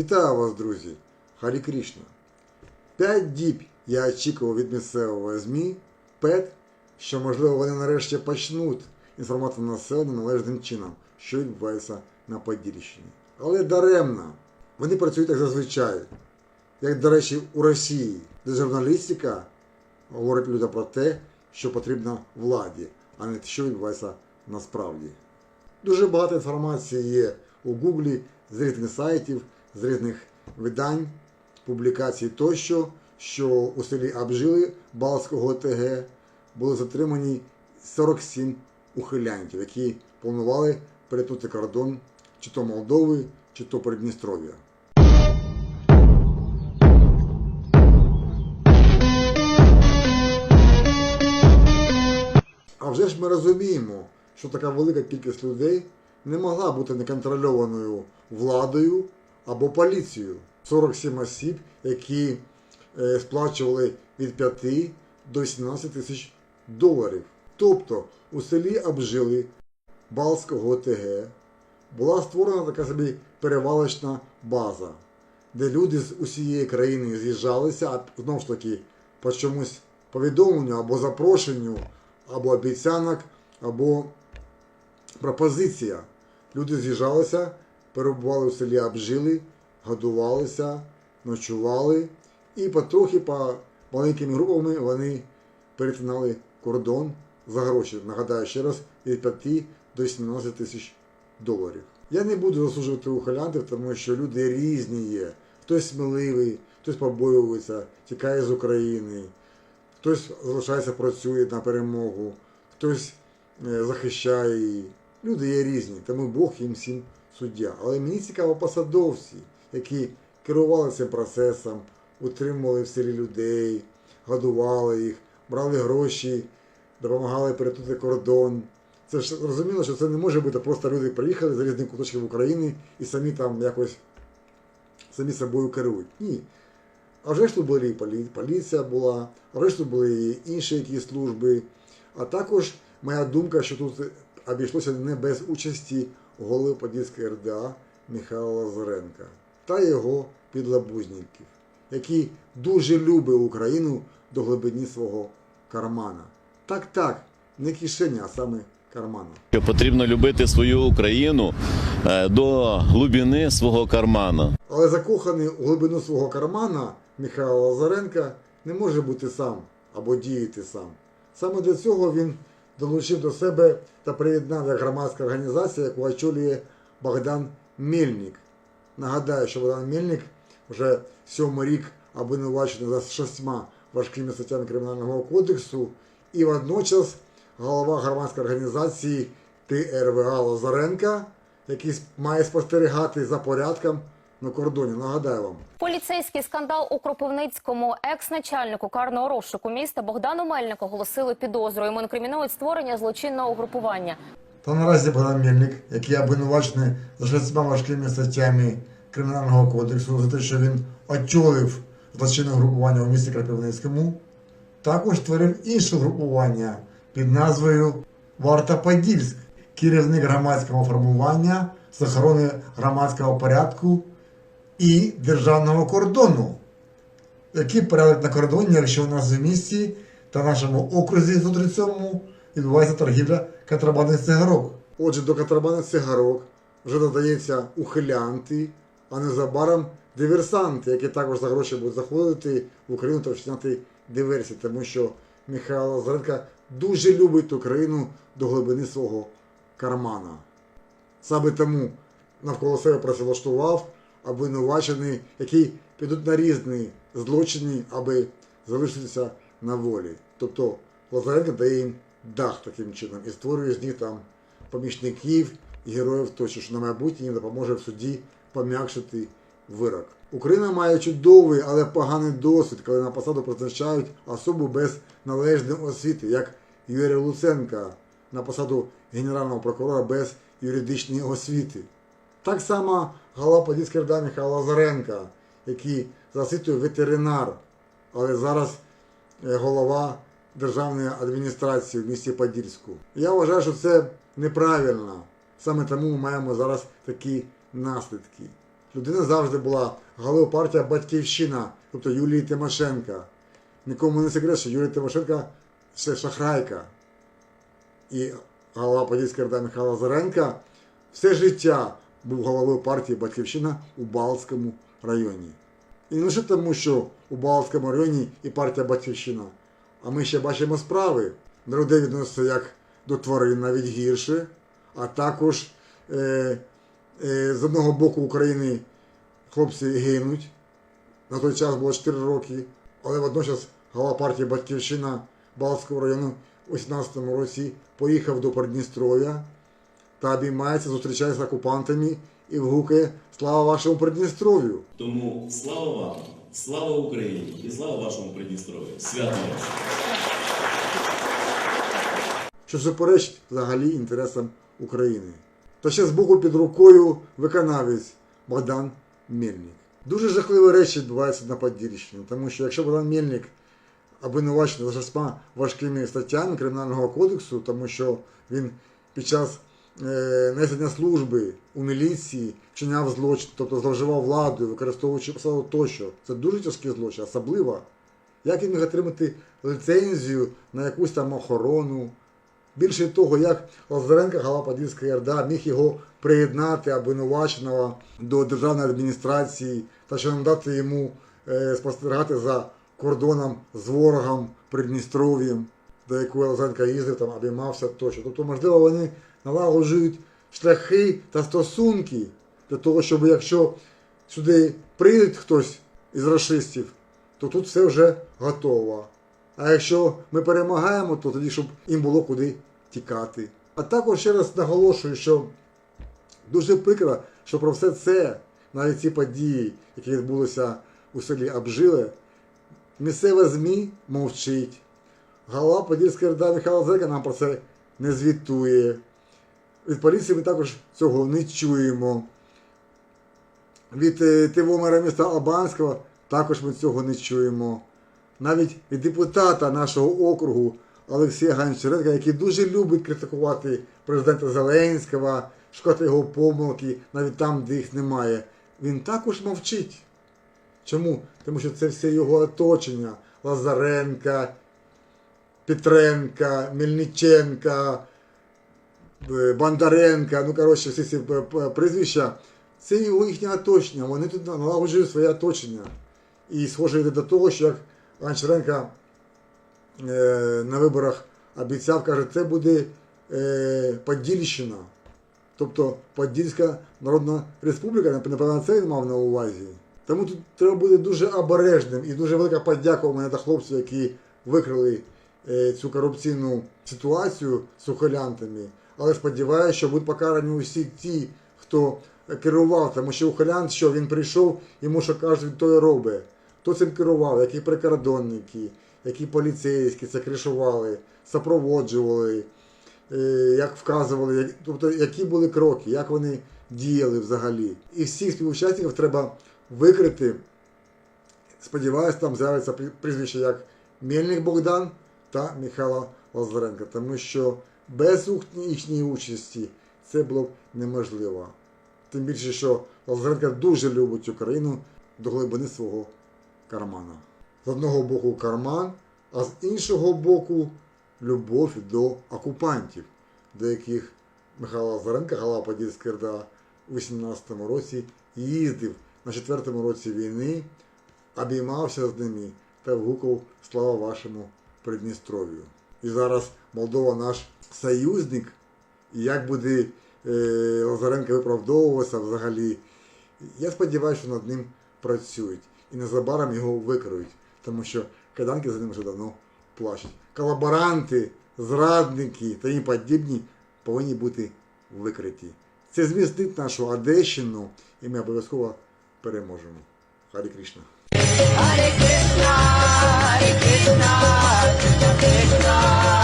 Вітаю вас, друзі! Харі Крішна. П'ять діб я очікував від місцевого ЗМІ ПЕТ, що, можливо, вони нарешті почнуть інформувати населення належним чином, що відбувається на Подільщині. Але даремно. Вони працюють як зазвичай. Як, до речі, у Росії, де журналістика говорить людям про те, що потрібно владі, а не те, що відбувається насправді. Дуже багато інформації є у Гуглі з різних сайтів, з різних видань, публікацій тощо, що у селі Абжили Балського ОТГ були затримані 47 ухилянтів, які планували перетнути кордон чи то Молдови, чи то Придністров'я. А вже ж ми розуміємо, що така велика кількість людей не могла бути неконтрольованою владою або поліцією. 47 осіб, які е, сплачували від 5 до 18 тисяч доларів. Тобто у селі Обжили Балського ОТГ була створена така собі перевалочна база, де люди з усієї країни з'їжджалися, а знову ж таки по чомусь повідомленню або запрошенню, або обіцянок, або пропозиція. Люди з'їжджалися, перебували у селі Обжили, годувалися, ночували, і потрохи по маленькими групами вони перетинали кордон за гроші. Нагадаю ще раз, від 5 до 17 тисяч доларів. Я не буду засуджувати ухилянтів, тому що люди різні є. Хтось сміливий, хтось побоюється, тікає з України, хтось залишається, працює на перемогу, хтось е, захищає її. Люди є різні, тому Бог їм всім суддя. Але мені цікаво посадовці, які керували цим процесом, утримували в селі людей, годували їх, брали гроші, допомагали перетнути кордон. Це ж зрозуміло, що це не може бути просто люди приїхали з різних куточків України і самі там якось самі собою керують. Ні. А вже ж тут були і полі- поліція була, а вже ж тут були і інші якісь служби. А також моя думка, що тут обійшлося не без участі голови Подільської РДА Михайла Лазаренка та його підлабузників, які дуже любить Україну до глибині свого кармана. Так, так, не кишеня, а саме кармана. Потрібно любити свою Україну е, до глибини свого кармана. Але закоханий у глибину свого кармана Михайло Лазаренка не може бути сам або діяти сам. Саме для цього він долучив до себе та приєднав як громадська організація, яку очолює Богдан Мельник. Нагадаю, що Богдан Мельник вже сьомий рік обвинувачений за шістьма важкими статтями Кримінального кодексу і водночас голова громадської організації ТРВА Лазаренка, який має спостерігати за порядком на кордоні. Нагадаю вам. Поліцейський скандал у Кропивницькому екс-начальнику карного розшуку міста Богдану Мельнику оголосили підозру. Йому інкримінують створення злочинного угрупування. Та наразі Богдан Мельник, який обвинувачений за шістьма важкими статтями Кримінального кодексу за те, що він очолив злочинне групування у місті Кропивницькому, також створив інше групування під назвою Варта Подільськ, керівник громадського формування з охорони громадського порядку і державного кордону. Який порядок на кордоні, якщо у нас в місті та нашому окрузі 137 відбувається торгівля контрабандних цигарок. Отже, до контрабандних цигарок вже додається ухилянти, а незабаром диверсанти, які також за гроші будуть заходити в Україну та вчиняти диверсії, тому що Михайло Лазаренко дуже любить Україну до глибини свого кармана. Саме тому навколо себе працевлаштував обвинувачений, які підуть на різні злочини, аби залишитися на волі. Тобто Лазаренко дає їм дах таким чином і створює з них там помічників і героїв тощо, що на майбутнє їм допоможе в суді пом'якшити вирок. Україна має чудовий, але поганий досвід, коли на посаду призначають особу без належної освіти, як Юрія Луценка на посаду генерального прокурора без юридичної освіти. Так само голова Подільської РДА Михайло Лазаренка, який за освітою ветеринар, але зараз е, голова державної адміністрації в місті Подільську. Я вважаю, що це неправильно. Саме тому ми маємо зараз такі наслідки. людина завжди була головою партія Батьківщина, тобто Юлії Тимошенка. Нікому не секрет, що Юлія Тимошенка це шахрайка. І голова Подільської РДА Михайло Заренка все життя був головою партії Батьківщина у Балтському районі. І не лише тому, що у Балтському районі і партія Батьківщина, а ми ще бачимо справи, де людей відносяться як до тварин навіть гірше, а також е, е, з одного боку України хлопці гинуть. На той час було 4 роки, але водночас голова партії Батьківщина Балтського району у 18 році поїхав до Придністров'я та обіймається, зустрічається з окупантами і вгукає Слава вашому Придністров'ю! Тому слава вам, слава Україні і слава вашому Придністров'ю. Свято що суперечить взагалі інтересам України. Та ще з боку під рукою виконавець Богдан Мельник. Дуже жахливі речі відбуваються на Подільщині, тому що якщо Богдан Мельник обвинувачений за шістьма важкими статтями Кримінального кодексу, тому що він під час несення служби у міліції вчиняв злочин, тобто зловживав владою, використовуючи посаду тощо. Це дуже тяжкий злочин, особливо. Як він міг отримати лицензію на якусь там охорону, Більше того, як Лазаренко, голова Подільської РДА, міг його приєднати обвинуваченого до державної адміністрації та що надати йому е, спостерігати за кордоном з ворогом Придністров'ям, до якої Лазаренко їздив, там обіймався тощо. Тобто, можливо, вони налагоджують шляхи та стосунки для того, щоб якщо сюди прийде хтось із расистів, то тут все вже готово. А якщо ми перемагаємо, то тоді, щоб їм було куди тікати. А також ще раз наголошую, що дуже прикро, що про все це, навіть ці події, які відбулися у селі Обжиле, місцеве ЗМІ мовчить. Голова Подільської РДА Михайло Зека нам про це не звітує. Від поліції ми також цього не чуємо. Від е, Тивомера міста Албанського також ми цього не чуємо навіть від депутата нашого округу Олексія Гончаренка, який дуже любить критикувати президента Зеленського, шукати його помилки, навіть там, де їх немає. Він також мовчить. Чому? Тому що це все його оточення. Лазаренка, Петренка, Мельниченка, Бондаренка, ну коротше, всі ці е, прізвища. Це їхнє оточення. Вони тут налагоджують своє оточення. І схоже йде до того, що як Гончаренко е, на виборах обіцяв, каже, це буде е, Подільщина. Тобто Подільська Народна Республіка, напевно, це він мав на увазі. Тому тут треба бути дуже обережним і дуже велика подяка у мене до хлопців, які викрили е, цю корупційну ситуацію з ухилянтами. Але сподіваюся, що будуть покарані усі ті, хто керував, тому що ухилянт, що він прийшов, йому що кажуть, він і робить. Хто цим керував, які прикордонники, які поліцейські це кришували, супроводжували, е, як вказували, тобто які були кроки, як вони діяли взагалі. І всіх співучасників треба викрити. Сподіваюсь, там з'явиться прізвище як Мельник Богдан та Михайло Лазаренко, тому що без їхньої участі це було б неможливо. Тим більше, що Лазаренко дуже любить Україну до глибини свого кармана. З одного боку карман, а з іншого боку любов до окупантів, до яких Михайло Лазаренко, голова Подільської РДА, у 18-му році їздив на 4-му році війни, обіймався з ними та вгукав слава вашому Придністров'ю. І зараз Молдова наш союзник, і як буде е, Лазаренко виправдовуватися взагалі. Я сподіваюся, що над ним працюють. І незабаром його викриють, тому що кайданки за ним вже давно плачуть. Колаборанти, зрадники та їм подібні повинні бути викриті. Це змістить нашу Одещину, і ми обов'язково переможемо. Харі Кришна. Hare Krishna, Hare Krishna, Krishna Krishna,